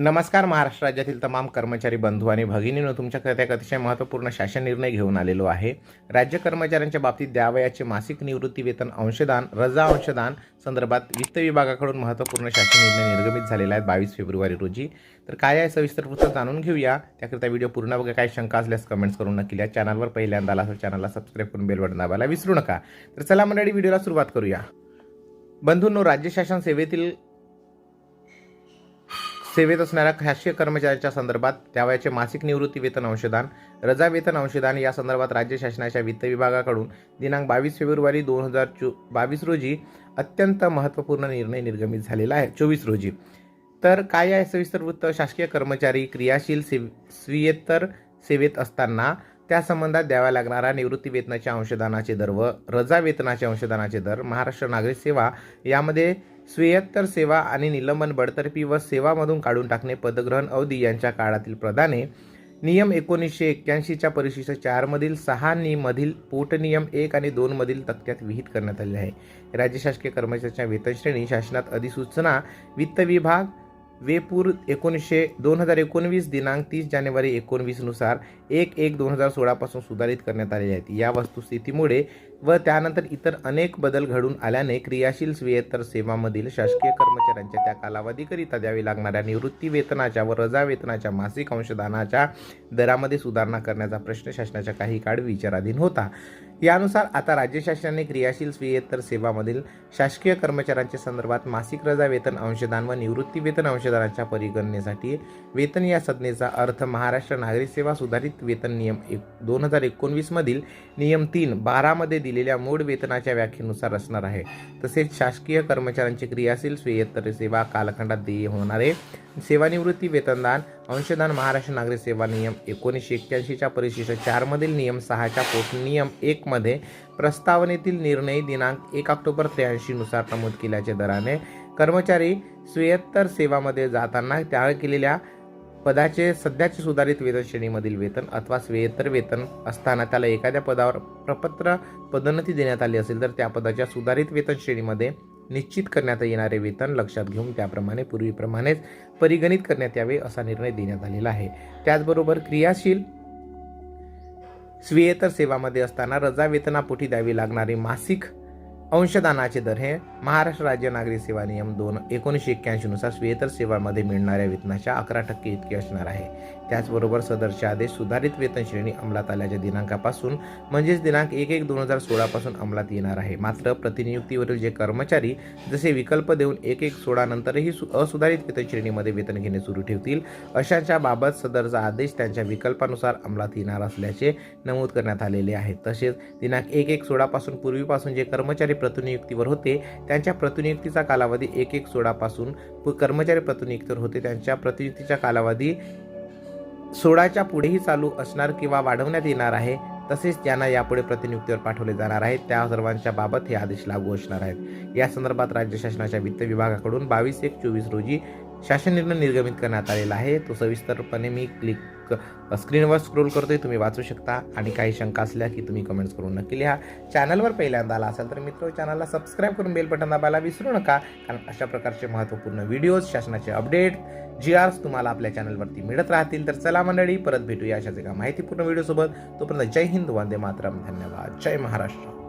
नमस्कार महाराष्ट्र राज्यातील तमाम कर्मचारी बंधू आणि भगिनींनो तुमच्याकरता एक अतिशय महत्त्वपूर्ण शासन निर्णय घेऊन आलेलो आहे. राज्य कर्मचाऱ्यांच्या बाबतीत द्यावयाचे मासिक निवृत्ती वेतन अंशदान रजा अंशदान संदर्भात वित्त विभागाकडून महत्त्वपूर्ण शासन निर्णय निर्गमित झालेला आहे बावीस फेब्रुवारी रोजी. तर काय आहे सविस्तर पुस्तक जाणून घेऊया. त्याकरिता व्हिडिओ पूर्ण वगैरे काही शंका असल्यास कमेंट्स करून नक्की या चॅनलवर पहिल्यांदा आला तर चॅनलला सबस्क्राईब करून बेल दाबायला विसरू नका. तर चला मंडळी व्हिडिओला सुरुवात करूया. बंधूंनो राज्य शासन सेवेतील सेवेत असणाऱ्या शासकीय कर्मचाऱ्यांच्या संदर्भात त्यावयाचे मासिक निवृत्ती वेतन अंशदान रजा वेतन अंशदान या संदर्भात राज्य शासनाच्या वित्त विभागाकडून दिनांक बावीस फेब्रुवारी दोन हजार चो बावीस रोजी अत्यंत महत्त्वपूर्ण निर्णय निर्गमित झालेला आहे. चोवीस रोजी. तर काय आहे सविस्तर वृत्त? शासकीय कर्मचारी क्रियाशील सेव स्वीयेतर सेवेत असताना त्या संबंधात द्याव्या लागणारा निवृत्ती वेतनाच्या अंशदानाचे दर व रजा वेतनाच्या अंशदानाचे दर महाराष्ट्र नागरिक सेवा यामध्ये स्वेयत्तर सेवा आणि निलंबन बडतर्फी व सेवामधून काढून टाकणे पदग्रहण अवधी यांच्या काळातील प्रदाने नियम एकोणीसशे एक्क्याऐंशीच्या परिशिष्ट चारमधील सहा मधील पोटनियम एक आणि दोनमधील तक्त्यात विहित करण्यात आले आहे. राज्य शासकीय कर्मचाऱ्यांच्या वेतनश्रेणी शासनात अधिसूचना वित्त विभाग वेपूर एकोणीसशे दोन हजार एकोणवीस दिनांक तीस जानेवारी एकोणवीसनुसार एक एक दोन हजार सोळापासून सुधारित करण्यात आले आहेत. या वस्तुस्थितीमुळे व त्यानंतर इतर अनेक बदल घडून आल्याने क्रियाशील स्वेतर सेवामधील शासकीय कर्मचाऱ्यांच्या त्या कालावधीकरिता द्यावी लागणाऱ्या निवृत्ती वेतनाच्या व रजा वेतनाच्या मासिक अंशदानाच्या दरामध्ये सुधारणा करण्याचा प्रश्न शासनाच्या काही काळ विचाराधीन होता. यानुसार आता राज्य शासनाने क्रियाशील स्वीयेतर सेवामधील शासकीय कर्मचाऱ्यांच्या संदर्भात मासिक रजा वेतन अंशदान व निवृत्ती वेतन अंशदानाच्या परिगणनेसाठी वेतन या संज्ञेचा अर्थ महाराष्ट्र नागरिक सेवा सुधारित वेतन नियम एक दोन हजार एकोणवीसमधील नियम तीन बारामध्ये दिलेल्या मूळ वेतनाच्या व्याख्येनुसार असणार आहे. तसेच शासकीय कर्मचाऱ्यांची क्रियाशील स्वेयत्तर सेवा कालखंडात देय होणारे सेवानिवृत्ती वेतनदान अंशदान महाराष्ट्र नागरिक सेवा नियम एकोणीसशे एक्क्याऐंशीच्या परिशिष्ट चारमधील नियम सहाच्या पोट नियम एकमध्ये प्रस्तावनेतील निर्णय दिनांक एक ऑक्टोबर त्र्याऐंशीनुसार नमूद केल्याच्या दराने कर्मचारी स्वेयत्तर सेवामध्ये जाताना त्या केलेल्या पदाचे सध्याचे सुधारित वेतन श्रेणीमधील वेतन अथवा स्वेतर वेतन असताना त्याला एखाद्या पदावर प्रपत्र पदोन्नती देण्यात आली असेल तर त्या पदाच्या सुधारित वेतन श्रेणीमध्ये निश्चित करण्यात येणारे वेतन लक्षात घेऊन त्याप्रमाणे पूर्वीप्रमाणेच परिगणित करण्यात यावे असा निर्णय देण्यात आलेला आहे. त्याचबरोबर क्रियाशील स्वेतर सेवामध्ये असताना रजा वेतनापोटी द्यावी लागणारे मासिक अंशदानाचे दर हे महाराष्ट्र राज्य नागरी सेवा नियम दोन एकोणीसशे एक्क्याऐंशीनुसार स्वेतर सेवामध्ये मिळणाऱ्या वेतनाच्या अकरा टक्के इतके असणार आहे. त्याचबरोबर सदरचे आदेश सुधारित वेतन श्रेणी अंमलात आल्याच्या दिनांकापासून म्हणजेच दिनांक एक एक दोन हजार सोळापासून अंमलात येणार आहे. मात्र प्रतिनियुक्तीवरील जे कर्मचारी जसे विकल्प देऊन एक एक सोळानंतरही सु असुधारित वेतन श्रेणीमध्ये वेतन घेणे सुरू ठेवतील अशाच्या बाबत सदरचा आदेश त्यांच्या विकल्पानुसार अंमलात येणार असल्याचे नमूद करण्यात आलेले आहे. तसेच दिनांक एक एक सोळापासून पूर्वीपासून जे कर्मचारी प्रतिनियुक्तीवर होते. त्यांच्या प्रतिनियुक्तीचा कालावधी एक एक सोळापासून कर्मचारी प्रतिनियुक्तीवर होते. त्यांच्या प्रतिनियुक्तीचा कालावधी सोळाच्या पुढेही चालू असणार किंवा वाढवण्यात येणार आहे तसेच त्यांना यापुढे प्रतिनियुक्तीवर पाठवले जाणार आहेत. त्या सर्वांच्या बाबत हे आदेश लागू असणार आहेत. या संदर्भात राज्य शासनाच्या वित्त विभागाकडून बावीस एक चोवीस रोजी शासन निर्णय निर्गमित करण्यात आलेला आहे. तो सविस्तरपणे मी क्लिक स्क्रीनवर स्क्रोल करतोय. तुम्ही वाचू शकता. आणि काही शंका असल्या की तुम्ही कमेंट्स करून नक्की लिहा. चॅनलवर पहिल्यांदा आला असाल तर मित्र चॅनलला सबस्क्राईब करून बेल बटन दाबायला विसरू नका. कारण अशा प्रकारचे महत्त्वपूर्ण व्हिडिओज शासनाचे अपडेट जी आर्स तुम्हाला आपल्या चॅनलवरती मिळत राहतील. तर चला मंडळी परत भेटूया अशाच एका माहितीपूर्ण व्हिडिओसोबत तोपर्यंत जय हिंद वंदे मातरम. धन्यवाद. जय महाराष्ट्र.